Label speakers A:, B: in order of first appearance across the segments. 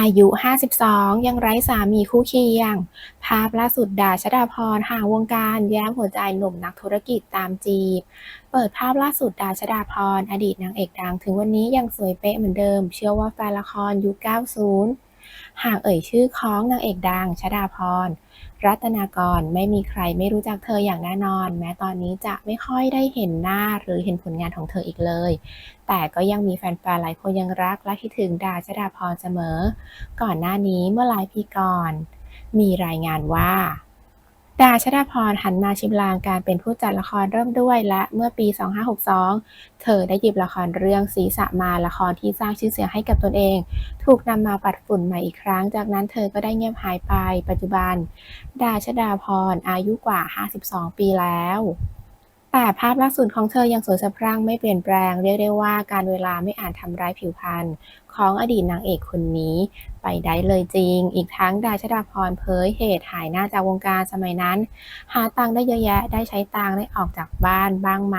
A: อายุ 52 ยังไร้สามีคู่เคียง ภาพล่าสุดดาชดาพรห่างวงการแย้มหัวใจหนุ่มนักธุรกิจตามจีบ เปิดภาพล่าสุดดาชดาพรอดีตนางเอกดัง ถึงวันนี้ยังสวยเป๊ะเหมือนเดิม เชื่อว่าแฟนละครยุค 90 หากเอ่ยชื่อของนางเอกดังชดาพร รัตนากรไม่มีใครไม่รู้จักเธออย่างแน่นอน แม้ตอนนี้จะไม่ค่อยได้เห็นหน้าหรือเห็นผลงานของเธออีกเลย แต่ก็ยังมีแฟนๆหลายคนยังรักและคิดถึงดาชดาพรเสมอ ก่อนหน้านี้เมื่อหลายปีก่อน มีรายงานว่า ดาชดาพรหันมาชิมลางการเป็นผู้จัดละครเริ่มด้วยและเมื่อปี 2562 เธอได้หยิบละครเรื่องศีสะมาละครที่สร้างชื่อเสียงให้กับตนเอง ถูกนำมาปัดฝุ่นใหม่อีกครั้ง จากนั้นเธอก็ได้เงียบหายไปปัจจุบัน ดาชดาพรอายุกว่า 52 ปีแล้ว แต่ภาพลักษณ์ของเธอยังสวยสะพรั่งไม่เปลี่ยนแปลง เรียกได้ว่าการเวลาไม่อาจทำร้ายผิวพรรณของอดีตนางเอกคนนี้ ไปได้เลยจริง อีกทั้งดาชดาพรเผยเหตุหายหน้าจากวงการสมัยนั้น หาตังค์ได้เยอะแยะได้ใช้ตังค์ได้ออกจากบ้านบ้างไหม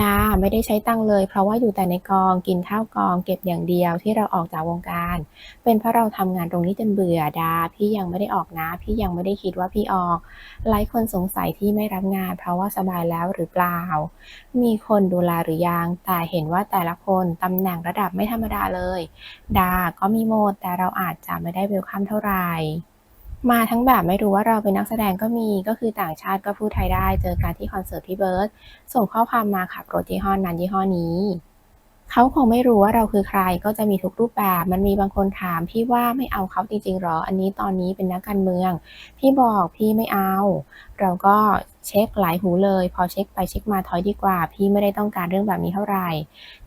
A: ดาไม่ได้ใช้ตังเลย เพราะว่าอยู่แต่ในกองกินข้าวกองเก็บอย่างเดียวที่เราออกจากวงการ เป็นเพราะเราทำงานตรงนี้จนเบื่อดา พี่ยังไม่ได้ออกนะ พี่ยังไม่ได้คิดว่าพี่ออก หลายคนสงสัยที่ไม่รับงาน เพราะว่าสบายแล้วหรือเปล่า มีคนดูแลหรือยังแต่เห็นว่าแต่ละคนตำแหน่งระดับไม่ธรรมดาเลย ดาก็มีโหมดแต่เราอาจจะไม่ได้เวลคัมเท่าไหร่ มาทั้งแบบไม่รู้ว่าเราเป็นนักแสดงก็มี ก็คือต่างชาติก็พูดไทยได้ เจอกันที่คอนเสิร์ตพี่เบิร์ดส่งข้อความมาขับรถยี่ห้อนั้นยี่ห้อนี้ เขาคงไม่รู้ว่าเราคือใครก็จะมีทุกรูปแบบ มันมีบางคนถามพี่ว่าไม่เอาเขาจริงๆหรอ อันนี้ตอนนี้เป็นนักการเมือง พี่บอกพี่ไม่เอา เราก็เช็คหลายหูเลย พอเช็คไปเช็คมาถอยดีกว่า พี่ไม่ได้ต้องการเรื่องแบบนี้เท่าไหร่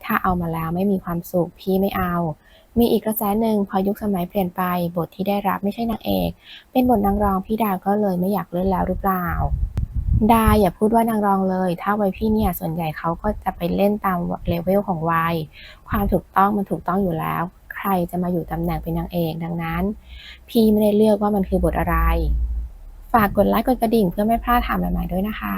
A: ถ้าเอามาแล้วไม่มีความสุขพี่ไม่เอา มีอีกกระแสหนึ่งพอยุคสมัยเปลี่ยนไป บทที่ได้รับไม่ใช่นางเอก เป็นบทนางรองพี่ดาก็เลยไม่อยากเล่นแล้วหรือเปล่า ดาอย่าพูดว่านางรองเลย ถ้าวัยพี่เนี่ยส่วนใหญ่เขาก็จะไปเล่นตามเลเวลของวัย ความถูกต้องมันถูกต้องอยู่แล้ว ใครจะมาอยู่ตำแหน่งเป็นนางเอกดังนั้น พี่ไม่ได้เลือกว่ามันคือบทอะไร ฝากกดไลค์กดกระดิ่งเพื่อไม่พลาดถามใหม่ๆด้วยนะคะ